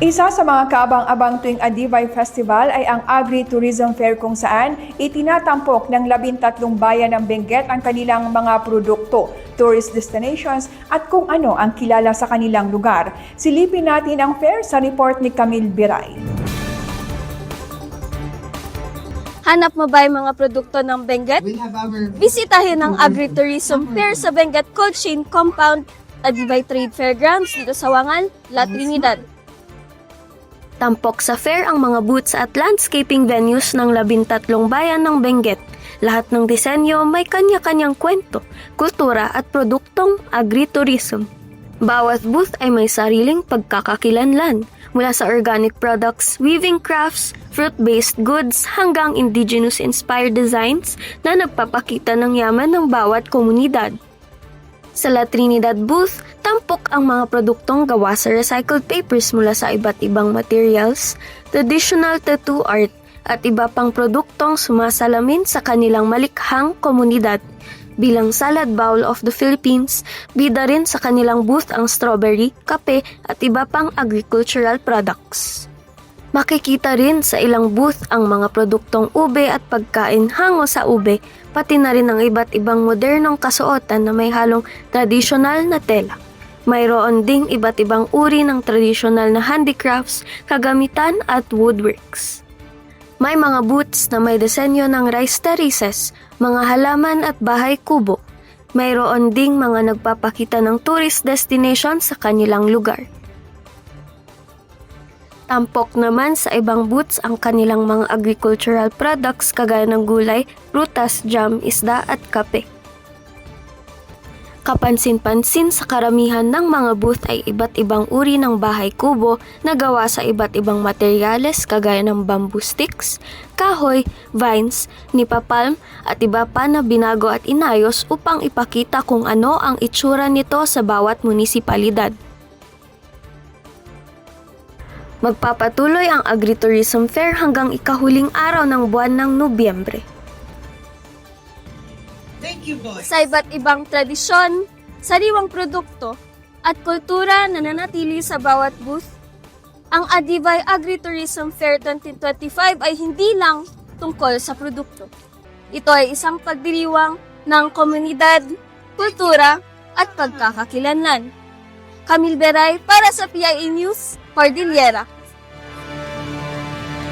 Isa sa mga kaabang-abang tuwing Adivay Festival ay ang Agri-Tourism Fair kung saan itinatampok ng labintatlong bayan ng Benguet ang kanilang mga produkto, tourist destinations at kung ano ang kilala sa kanilang lugar. Silipin natin ang fair sa report ni Camille Biray. Hanap mo ba yung mga produkto ng Benguet? Our Bisitahin ang Agri-Tourism Fair sa Benguet Cold Chain Compound at Divide Trade Fairgrounds dito sa Wangan, La Trinidad. Tampok sa fair ang mga booths at landscaping venues ng labintatlong bayan ng Benguet. Lahat ng disenyo may kanya-kanyang kwento, kultura at produktong agritourism. Bawat booth ay may sariling pagkakakilanlan, mula sa organic products, weaving crafts, fruit-based goods hanggang indigenous-inspired designs na nagpapakita ng yaman ng bawat komunidad. Sa La Trinidad booth, ang mga produktong gawa sa recycled papers mula sa iba't ibang materials, traditional tattoo art, at iba pang produktong sumasalamin sa kanilang malikhang komunidad. Bilang Salad Bowl of the Philippines, bida rin sa kanilang booth ang strawberry, kape, at iba pang agricultural products. Makikita rin sa ilang booth ang mga produktong ube at pagkain hango sa ube, pati na rin ang iba't ibang modernong kasuotan na may halong tradisyonal na tela. Mayroon ding iba't ibang uri ng tradisyonal na handicrafts, kagamitan at woodworks. May mga booths na may disenyo ng rice terraces, mga halaman at bahay kubo. Mayroon ding mga nagpapakita ng tourist destination sa kanilang lugar. Tampok naman sa ibang booths ang kanilang mga agricultural products kagaya ng gulay, prutas, jam, isda at kape. Kapansin-pansin sa karamihan ng mga booth ay iba't ibang uri ng bahay kubo na gawa sa iba't ibang materyales kagaya ng bamboo sticks, kahoy, vines, nipapalm at iba pa na binago at inayos upang ipakita kung ano ang itsura nito sa bawat munisipalidad. Magpapatuloy ang Agritourism Fair hanggang ikahuling araw ng buwan ng Nobyembre. Thank you, boys. Sa iba't ibang tradisyon, sariwang produkto, at kultura na nanatili sa bawat booth, ang Adivay Agri-Tourism Fair 2025 ay hindi lang tungkol sa produkto. Ito ay isang pagdiriwang ng komunidad, kultura, at pagkakakilanlan. Camille Beray para sa PIA News, Cordillera.